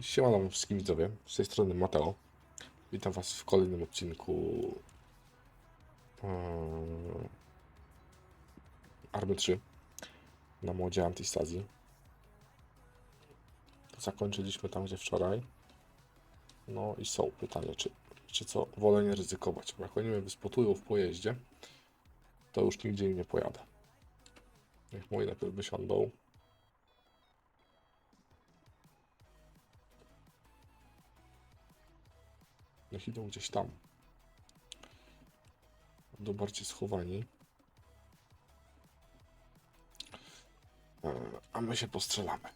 Siemano wszystkim widzowie, z tej strony Mateo. Witam was w kolejnym odcinku yy, Army 3 na modzie Antistazji. Zakończyliśmy tam, gdzie wczoraj. No i są pytania, czy, czy co, wolę nie ryzykować, bo jak oni mnie wyspotują w pojeździe, to już nigdzie im nie pojadę. Niech moi najpierw wysiądą. Niech idą gdzieś tam. Będą bardziej schowani. E, A my się postrzelamy.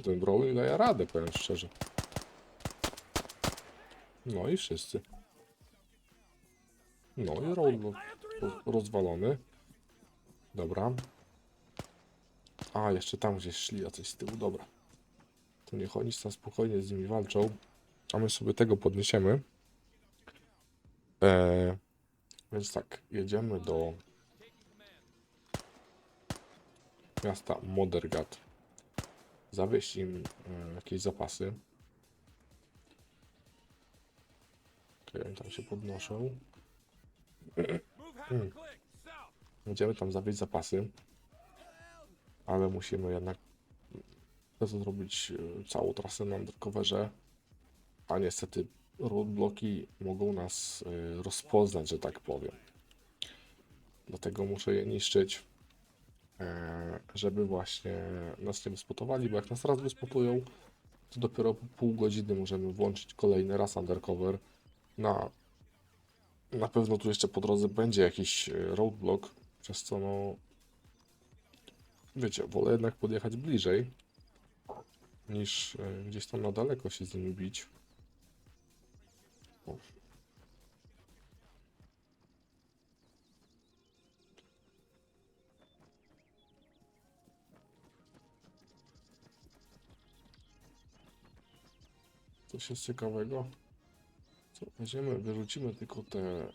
No, ten Broly daje radę, powiem szczerze. No i wszyscy. No i roz- rozwalony. Dobra. A, jeszcze tam gdzieś szli jacyś z tyłu, dobra. To niech oni tam spokojnie z nimi walczą. A my sobie tego podniesiemy. Eee, więc tak, jedziemy do miasta Modergat. Zawieźć im e, jakieś zapasy. Okej, oni tam się podnoszą. South. Będziemy tam zawieźć zapasy. Ale musimy jednak zrobić e, całą trasę na undercoverze. A niestety roadblocki mogą nas e, rozpoznać, że tak powiem. Dlatego muszę je niszczyć, żeby właśnie nas nie wyspotowali, bo jak nas raz wyspotują, to dopiero po pół godziny możemy włączyć kolejny raz undercover. Na, na pewno tu jeszcze po drodze będzie jakiś e, roadblock, przez co no wiecie, wolę jednak podjechać bliżej niż e, gdzieś tam na daleko się z nimi bić. Coś jest ciekawego. Co, weźmiemy, wyrzucimy tylko te e,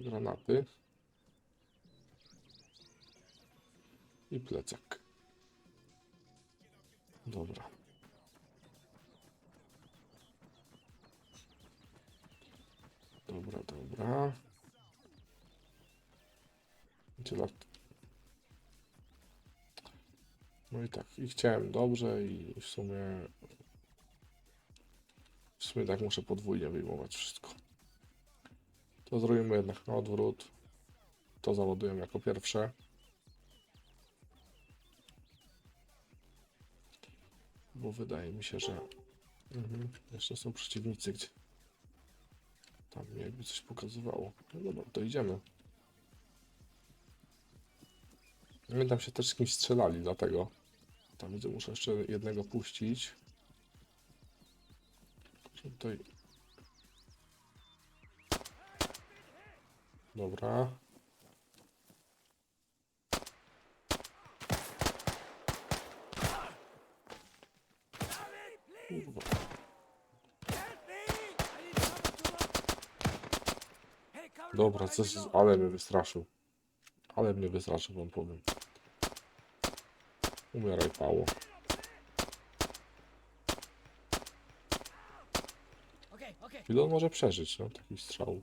granaty. I plecak. Dobra. Dobra, dobra. Gdzie lat? No i tak, i chciałem dobrze i w sumie w sumie tak muszę podwójnie wyjmować wszystko. To zrobimy jednak na odwrót. To załadujemy jako pierwsze. Bo wydaje mi się, że mhm. jeszcze są przeciwnicy, gdzie tam jakby coś pokazywało. No dobra, to idziemy. My tam się też z kimś strzelali, dlatego tam widzę, muszę jeszcze jednego puścić. Me Dobra, I coś, reload. ale mnie wystraszył. Ale mnie wystraszył, wam powiem. Umieraj, Pało. Okay, okay. Ile on może przeżyć, no, takich strzałów?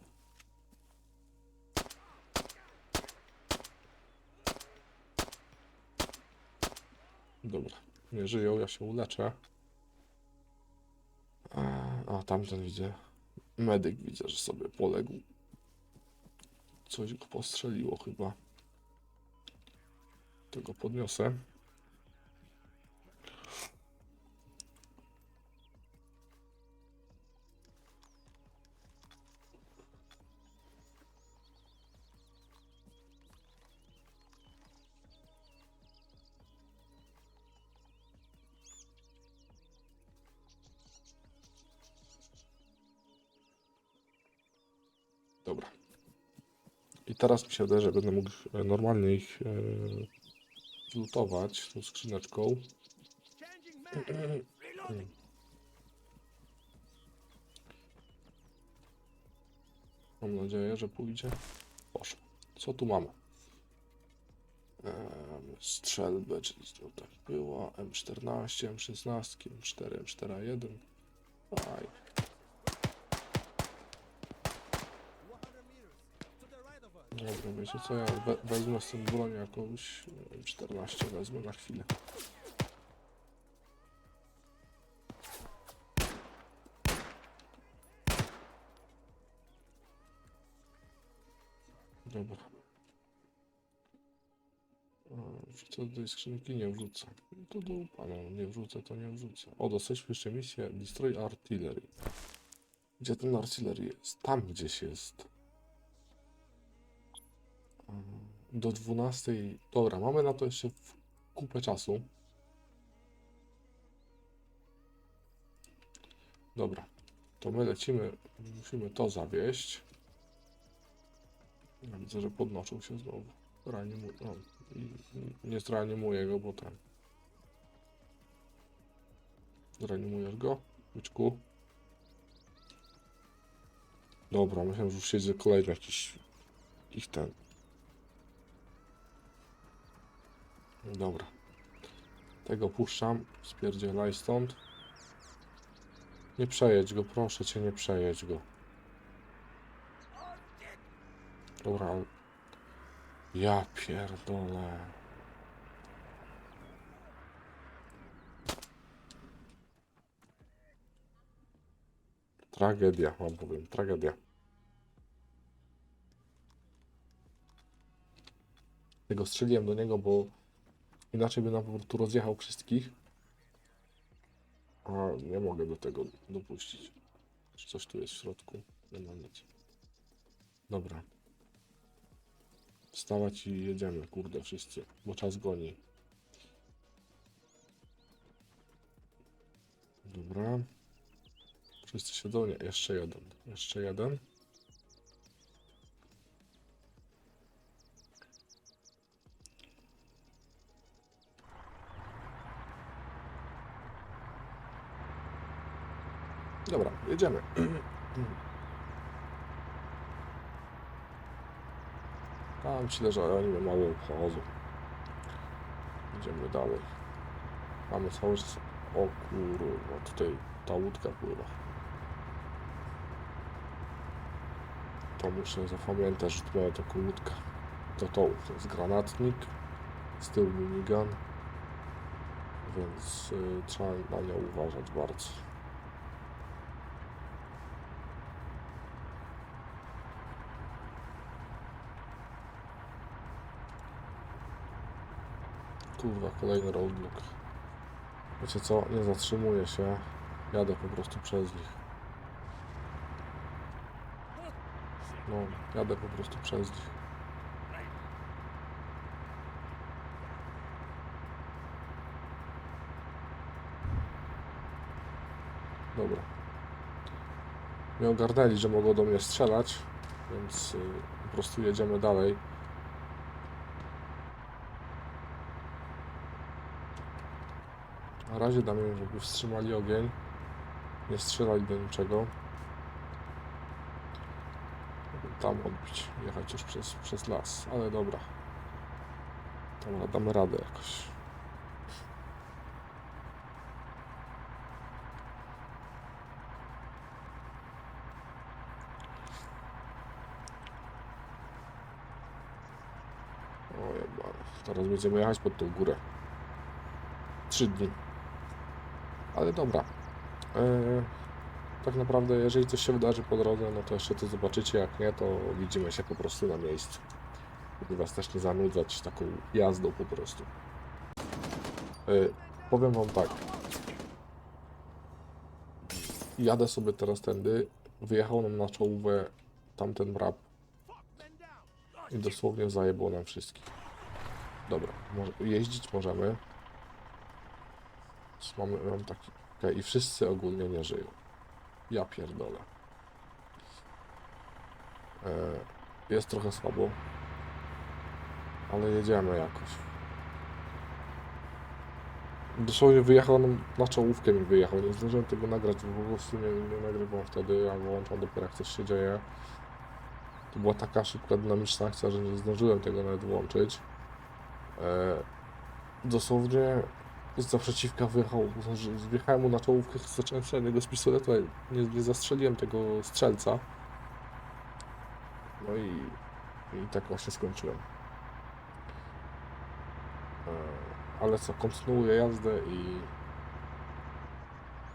Dobra, nie żyją, ja się uleczę. A, a tamten widzę. Medyk widzę, że sobie poległ. Coś go postrzeliło chyba. Tego podniosę. Dobra. I teraz mi się wydaje, że będę mógł normalnie ich e, zlutować tą skrzyneczką. Mam nadzieję, że pójdzie. Poszło. Co tu mamy? Em, strzelbę, czyli to tak była. M14, M16, M4, M41. Aj. Dobra, wiecie co, ja we, wezmę z tym broń jakąś e, 14 wezmę na chwilę. Dobra. E, Wrzucę do tej skrzynki, nie wrzucę. To do pana, nie wrzucę, to nie wrzucę. O, dostaliśmy jeszcze misję Destroy Artillery. Gdzie ten artillery jest? Tam gdzieś jest. Do 12. Dobra, mamy na to jeszcze kupę czasu. Dobra, to my lecimy. Musimy to zawieść. Widzę, że podnoszą się znowu. Reanimuję. No, nie zreanimuję go, bo ten. Zreanimujesz go? Łyczku. Dobra, myślałem, że już siedzi kolejny jakiś ich ten. Dobra. Tego puszczam. Spierdzielaj stąd. Nie przejedź go, proszę cię, nie przejedź go. Dobra. Ja pierdolę. Tragedia, wam powiem, tragedia. Tego strzeliłem do niego, bo inaczej by nam po prostu rozjechał wszystkich. A nie mogę do tego dopuścić. Coś tu jest w środku? Nie ma nic. Dobra. Wstawać i jedziemy, kurde, wszyscy, bo czas goni. Dobra. Wszyscy siedzą? Nie, jeszcze jeden. Jeszcze jeden. Dobra, jedziemy. Tam myślę, że oni mało obchodzą. Idziemy dalej. Mamy cały czas... O kurwa, tutaj ta łódka pływa. To muszę zapamiętać, że mamy taką łódkę. To to, to jest granatnik, z tyłu minigun, więc y, trzeba na nią uważać bardzo. Kurwa, kolejny roadblock. Wiecie co, nie zatrzymuję się, jadę po prostu przez nich. No, jadę po prostu przez nich. Dobra. Nie ogarnęli, że mogą do mnie strzelać, więc y, po prostu jedziemy dalej. Razie damy żeby wstrzymali ogień. Nie strzelali do niczego. Tam odbić, jechać już przez, przez las, ale dobra. Dobra, damy radę jakoś. Teraz będziemy jechać pod tą górę. Trzy dni. Ale dobra. E, tak naprawdę, jeżeli coś się wydarzy po drodze, no to jeszcze to zobaczycie. Jak nie, to widzimy się po prostu na miejscu. Żeby was też nie zanudzać taką jazdą po prostu. E, powiem wam tak. Jadę sobie teraz tędy. Wyjechał nam na czołówę tamten wrap i dosłownie zajebło nam wszystkich. Dobra, jeździć możemy. Mam taki. okej, I wszyscy ogólnie nie żyją. Ja pierdolę. E, jest trochę słabo. Ale jedziemy jakoś. Dosłownie wyjechał nam na czołówkę mi wyjechał. Nie zdążyłem tego nagrać, bo po prostu nie, nie nagrywam wtedy, a włączam dopiero jak coś się dzieje. To była taka szybka, dynamiczna akcja, że nie zdążyłem tego nawet włączyć. E, dosłownie z naprzeciwka wyjechał, że wjechałem mu na czołówkę, zacząłem strzelać do z pistoletu, nie, nie zastrzeliłem tego strzelca. No i, i tak właśnie skończyłem. E, ale co, kontynuuję jazdę i,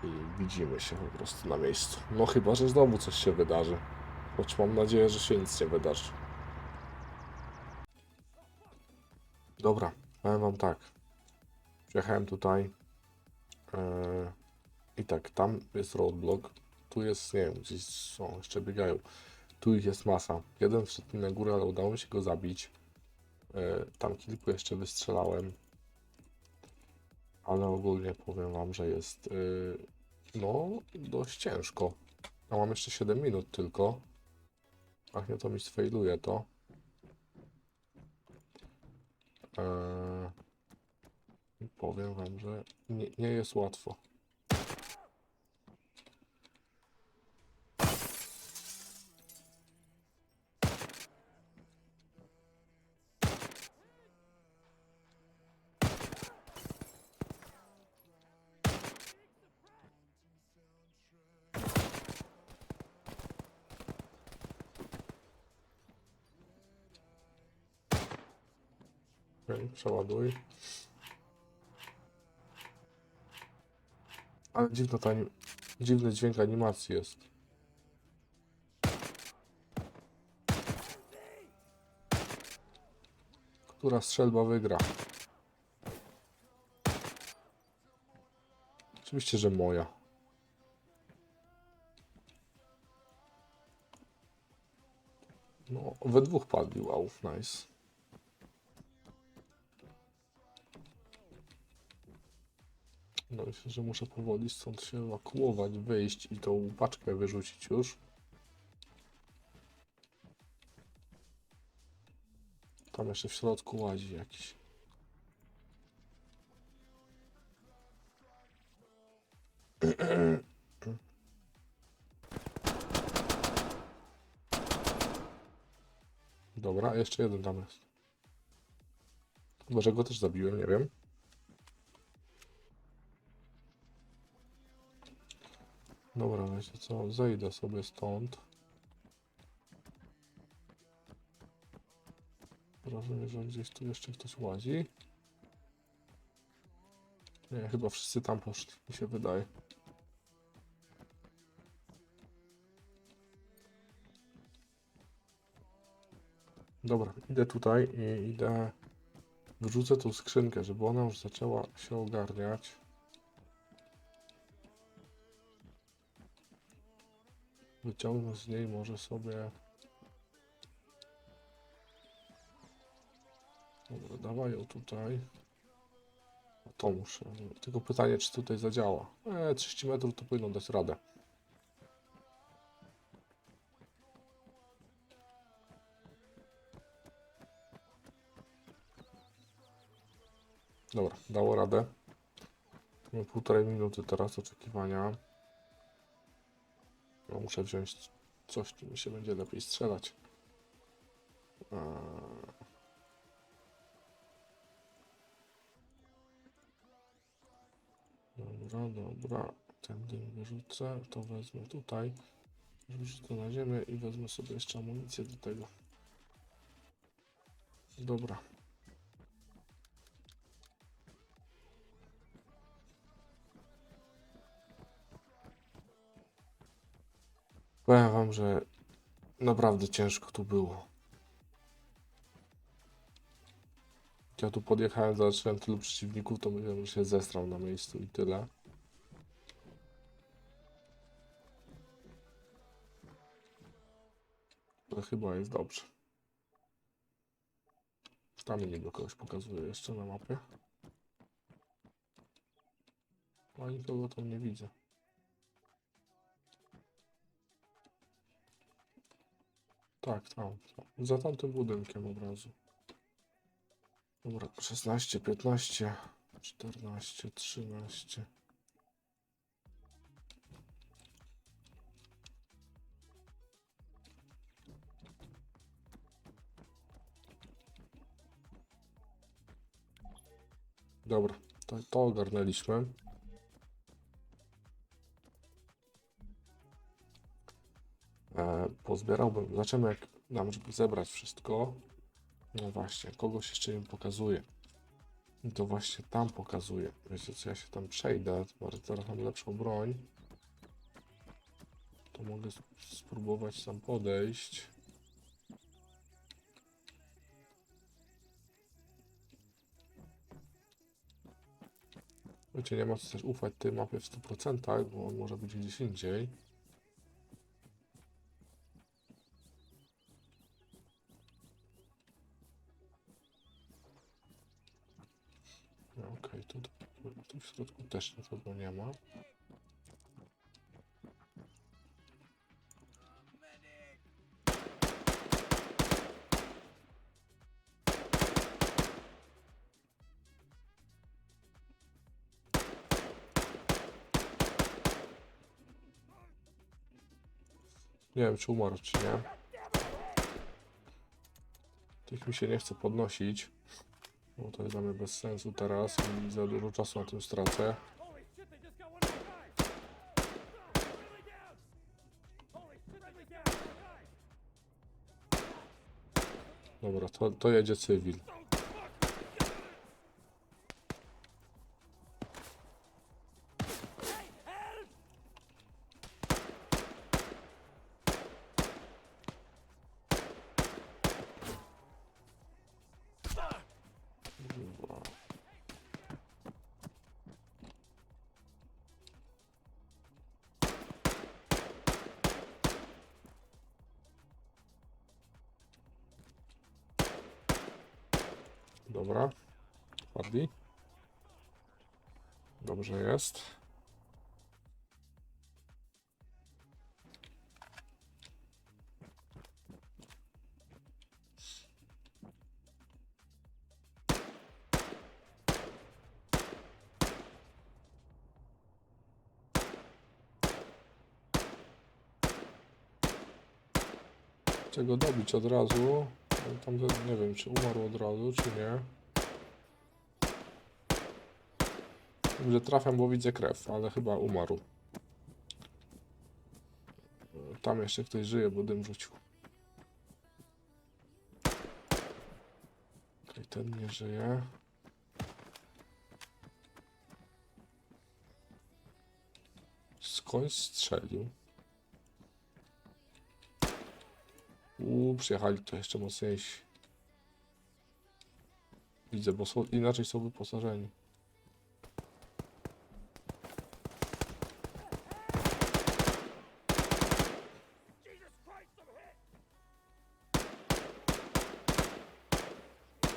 i widzimy się po prostu na miejscu. No chyba, że znowu coś się wydarzy. Choć mam nadzieję, że się nic nie wydarzy. Dobra, powiem wam tak. Przyjechałem tutaj. e, I tak, tam jest roadblock. Tu jest, nie wiem, gdzieś są, jeszcze biegają. Tu ich jest masa. Jeden wszedł na górę, ale udało mi się go zabić. E, Tam kilku jeszcze wystrzelałem. Ale ogólnie powiem wam, że jest y, no dość ciężko. Ja mam jeszcze 7 minut tylko. Ach nie, to mi sfailuje to. I powiem wam, że nie, nie jest łatwo. Okej, przeładuj. Ale dziwna ta dziwny dźwięk animacji jest. Która strzelba wygra? Oczywiście, że moja. No, we dwóch padli, wow, nice. No myślę, że muszę powoli stąd się ewakuować, wyjść i tą paczkę wyrzucić już. Tam jeszcze w środku łazi jakiś. Dobra, jeszcze jeden tam jest. Chyba, że go też zabiłem, nie wiem. Dobra, wiecie co, zejdę sobie stąd. Wrażenie, że gdzieś tu jeszcze ktoś łazi. Nie, chyba wszyscy tam poszli, mi się wydaje. Dobra, idę tutaj i idę... Wrzucę tą skrzynkę, żeby ona już zaczęła się ogarniać. Wyciągnę z niej może sobie... Dobra, dawaj ją tutaj. O, To muszę. Tylko pytanie, czy tutaj zadziała. E, 30 metrów to powinno dać radę. Dobra, dało radę. Mam półtorej minuty teraz oczekiwania. No, muszę wziąć coś, czym się będzie lepiej strzelać. Eee. Dobra, dobra. Ten dym wyrzucę. To wezmę tutaj. Wrzucę to na ziemię i wezmę sobie jeszcze amunicję do tego. Dobra. Powiem wam, że naprawdę ciężko tu było. Ja tu podjechałem, zobaczyłem tylu przeciwników, to myślałem, że się zesrał na miejscu i tyle. Ale chyba jest dobrze. Tam niby kogoś pokazuje jeszcze na mapie. A nikogo tam nie widzę. Tak, tam, tam. Za tamtym budynkiem od razu. Dobra, 16, 15, 14, 13. Dobra, to, to ogarnęliśmy. Pozbierałbym, zobaczymy jak nam, żeby zebrać wszystko. No właśnie, kogoś jeszcze im pokazuję. I to właśnie tam pokazuję. Wiecie co, ja się tam przejdę, teraz mam lepszą broń. To mogę sp- spróbować tam podejść. Wiecie, nie ma co też ufać tej mapie w 100%, bo on może być gdzieś indziej. Też nikogo nie ma. Nie wiem, czy umarł, czy nie. Tych mi się nie chce podnosić. Bo to jest dla mnie bez sensu teraz i za dużo czasu na tym stracę. Dobra, to, to jedzie cywil. Czego dobić od razu? Tam nie wiem, czy umarł od razu, czy nie. Że trafiam, bo widzę krew, ale chyba umarł. Tam jeszcze ktoś żyje, bo dym rzucił. Okej, ten nie żyje. Skąd strzelił? Uuu, przyjechali to jeszcze mocniejsi. Widzę, bo są, inaczej są wyposażeni.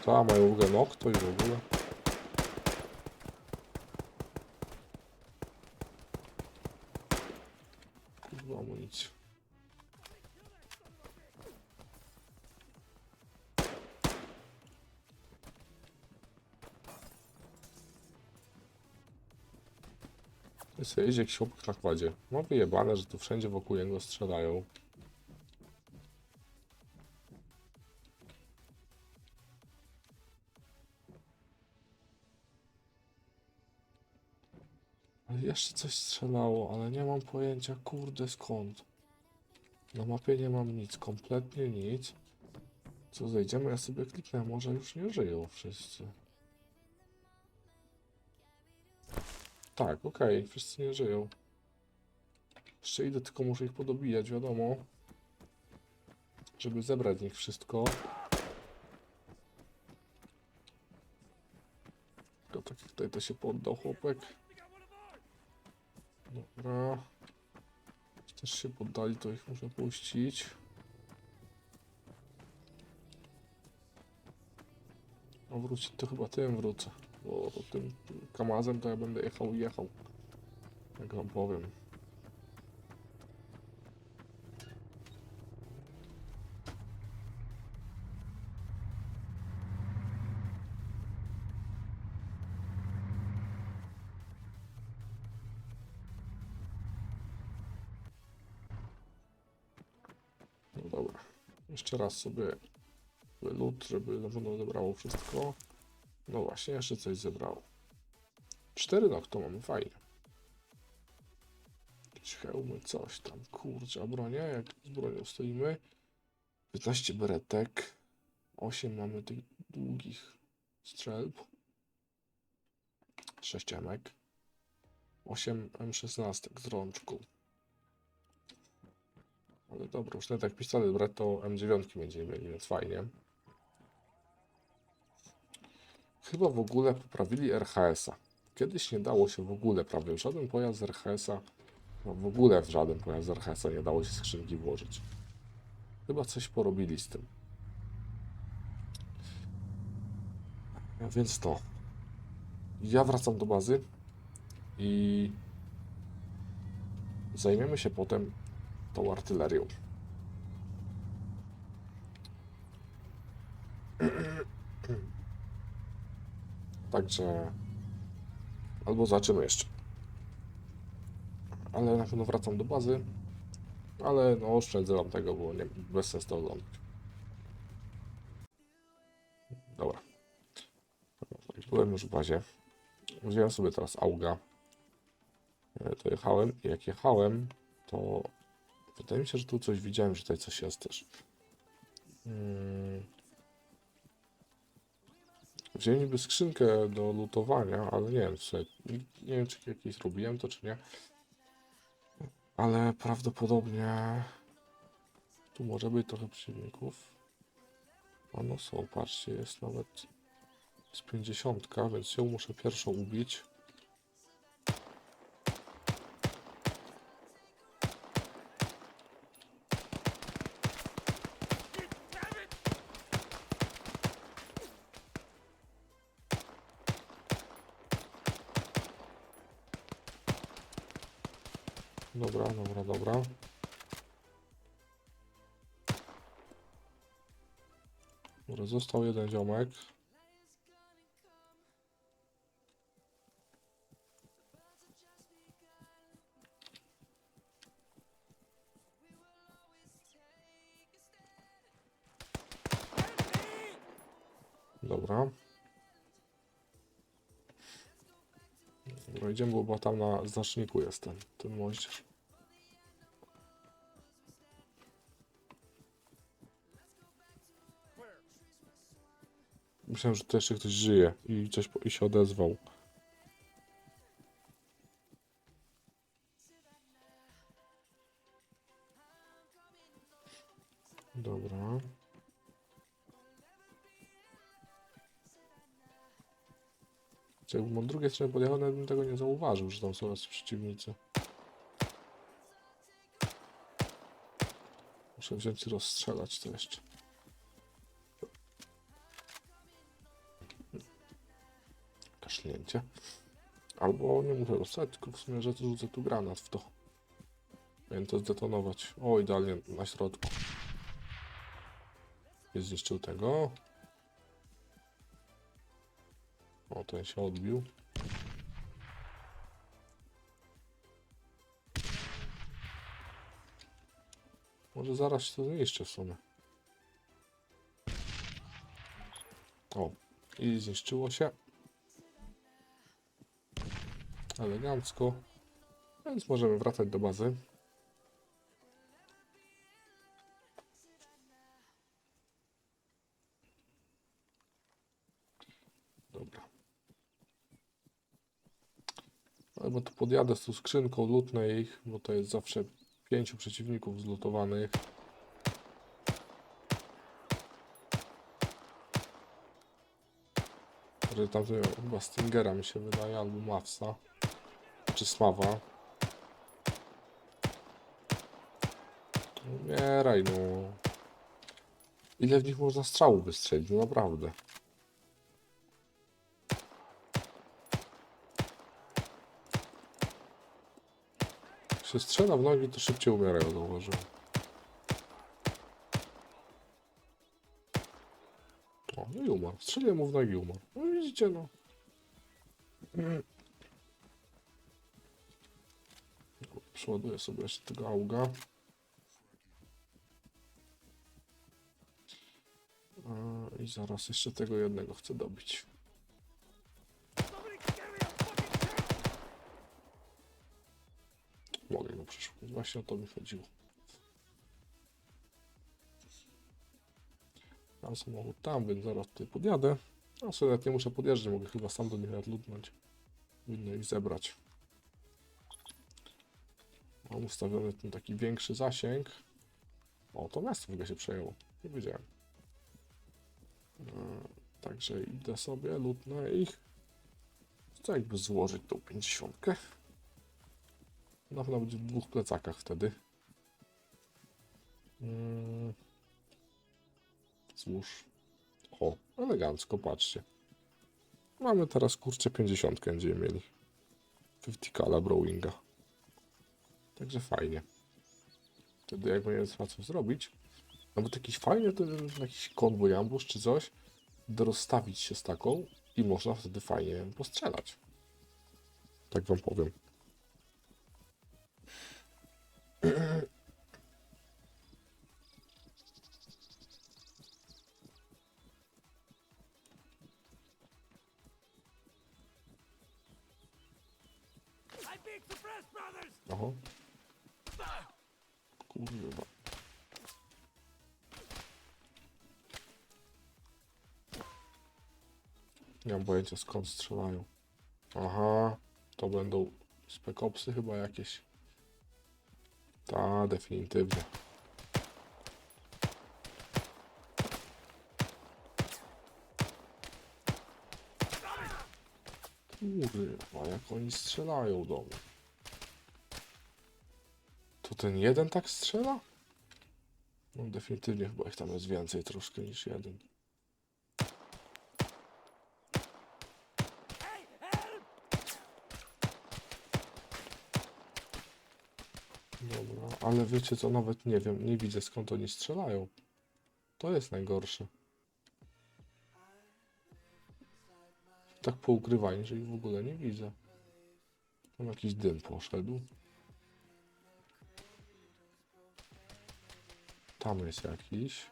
Ta, mają w ogóle nok, to i w ogóle. Sobie jeździ jakiś chłopak na kładzie. Ma wyjebane, że tu wszędzie wokół niego strzelają. Jeszcze coś strzelało, ale nie mam pojęcia, kurde, skąd. Na mapie nie mam nic, kompletnie nic. Co, zejdziemy, ja sobie kliknę, może już nie żyją wszyscy. Tak, okej, wszyscy nie żyją. Jeszcze idę, tylko muszę ich podobijać, wiadomo. Żeby zebrać z nich wszystko. To tak tutaj to się poddał chłopek. Dobra. Też się poddali, to ich muszę puścić. A wrócić to chyba tym wrócę bo tym kamazem to ja będę jechał i jechał. Jak wam powiem. No dobra. Jeszcze raz sobie lód, żeby na pewno zebrało wszystko. No właśnie, jeszcze coś zebrało. Cztery no to mamy fajnie. Jakieś hełmy, coś tam, kurczę, a jak z bronią stoimy. 15 beretek. 8 mamy tych długich strzelb. 6 emek. 8 M16 z rączką. Ale dobra, już nawet jak pistolet brać, to M9 będziemy mieli, więc fajnie. Chyba w ogóle poprawili RHS-a. Kiedyś nie dało się w ogóle prawie w żaden pojazd z RHS-a, no w ogóle w żaden pojazd z RHS-a nie dało się skrzynki włożyć. Chyba coś porobili z tym. A Więc to. Ja wracam do bazy i zajmiemy się potem tą artylerią. Także albo zobaczymy jeszcze. Ale na pewno wracam do bazy. Ale no oszczędzę wam tego, bo nie, bez sensu to oglądać. Dobra. Byłem już w bazie. Wziąłem sobie teraz auga. E, To jechałem i jak jechałem, to wydaje mi się, że tu coś widziałem, że tutaj coś jest też. Mm. Wziąłem niby skrzynkę do lutowania, ale nie wiem, słuchaj, nie, wiem, czy jakieś robiłem to, czy nie. Ale prawdopodobnie tu może być trochę przeciwników. Ono są, patrzcie, jest nawet z 50, więc ją muszę pierwszą ubić. Został jeden ziomek. Dobra. Dobra, idziemy, bo tam na znaczniku jest ten, ten moździerz. Myślałem, że tu jeszcze ktoś żyje i coś i się odezwał. Dobra. Jakbym od drugiej strony podjechał, nawet bym tego nie zauważył, że tam są jacyś przeciwnicy. Muszę wziąć i rozstrzelać to jeszcze. Kaszlnięcie. Albo nie muszę rozstrzelać, tylko w sumie, rzucę tu granat w to. Powinien to zdetonować. O, idealnie na środku. Nie zniszczył tego. O, ten się odbił. Może zaraz się to zniszczy w sumie. O, i zniszczyło się. Elegancko. Więc możemy wracać do bazy. Dobra. Albo tu podjadę z tą skrzynką, lutnę ich, bo to jest zawsze pięciu przeciwników zlutowanych. Tam chyba Stingera mi się wydaje, albo Mavsa. Czy Smawa. Umieraj no. Ile w nich można strzałów wystrzelić? No naprawdę. Jak się strzela w nogi, to szybciej umierają, zauważyłem. O, no i umarł. Mu w nogi umarł. No widzicie, no. Przeładuję sobie jeszcze tego auga. A, I zaraz jeszcze tego jednego chcę dobić. Mogę go przeszukać. Właśnie o to mi chodziło. Mam samochód tam, więc zaraz tutaj podjadę. A sobie nawet nie muszę podjeżdżać, mogę chyba sam do nich lutnąć. Powinno ich zebrać. Mam ustawiony ten taki większy zasięg. O, to miasto w ogóle się przejęło. Nie wiedziałem. E, Także idę sobie, lutnę ich. Chcę jakby złożyć tą 50. Na pewno będzie w dwóch plecakach wtedy. Mm. Złóż. O, elegancko, patrzcie. Mamy teraz kurczę 50 będziemy mieli. 50 kala Browinga. Także fajnie. Wtedy jak trzeba coś zrobić, nawet jakiś fajny ten jakiś konwój ambush czy coś, rozstawić się z taką i można wtedy fajnie postrzelać. Tak wam powiem. I Kurwa. Nie mam pojęcia skąd strzelają. Aha, to będą spekopsy chyba jakieś. Ta, definitywnie. Kurwa, jak oni strzelają do mnie. Ten jeden tak strzela? No definitywnie chyba ich tam jest więcej troszkę niż jeden. Dobra, ale wiecie co, nawet nie wiem, nie widzę skąd oni strzelają. To jest najgorsze. Tak poukrywani, że ich w ogóle nie widzę. Tam jakiś dym poszedł. Tam jest jakiś.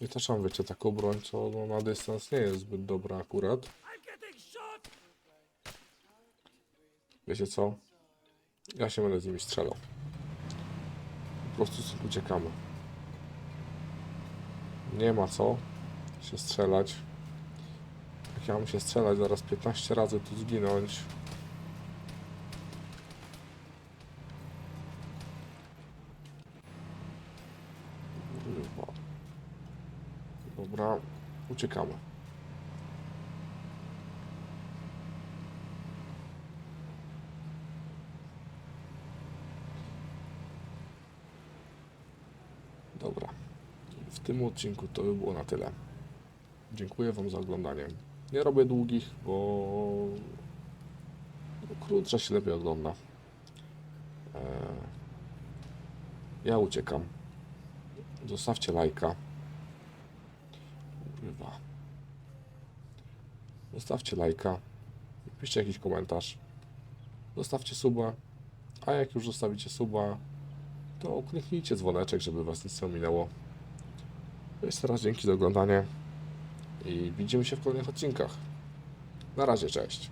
I też mam, wiecie, taką broń, co no, na dystans nie jest zbyt dobra akurat. Wiecie co? Ja się będę z nimi strzelał. Po prostu uciekamy. Nie ma co się strzelać. Jak ja mam się strzelać, zaraz 15 razy tu zginąć. Dobra, uciekamy. Dobra. W tym odcinku to by było na tyle. Dziękuję Wam za oglądanie. Nie robię długich, bo krótsze się lepiej ogląda. Eee, Ja uciekam. Zostawcie lajka. Kurwa. Zostawcie lajka. Piszcie jakiś komentarz. Zostawcie suba. A jak już zostawicie suba, to kliknijcie dzwoneczek, żeby Was nic nie ominęło. Jeszcze raz dzięki za oglądanie i widzimy się w kolejnych odcinkach. Na razie, cześć.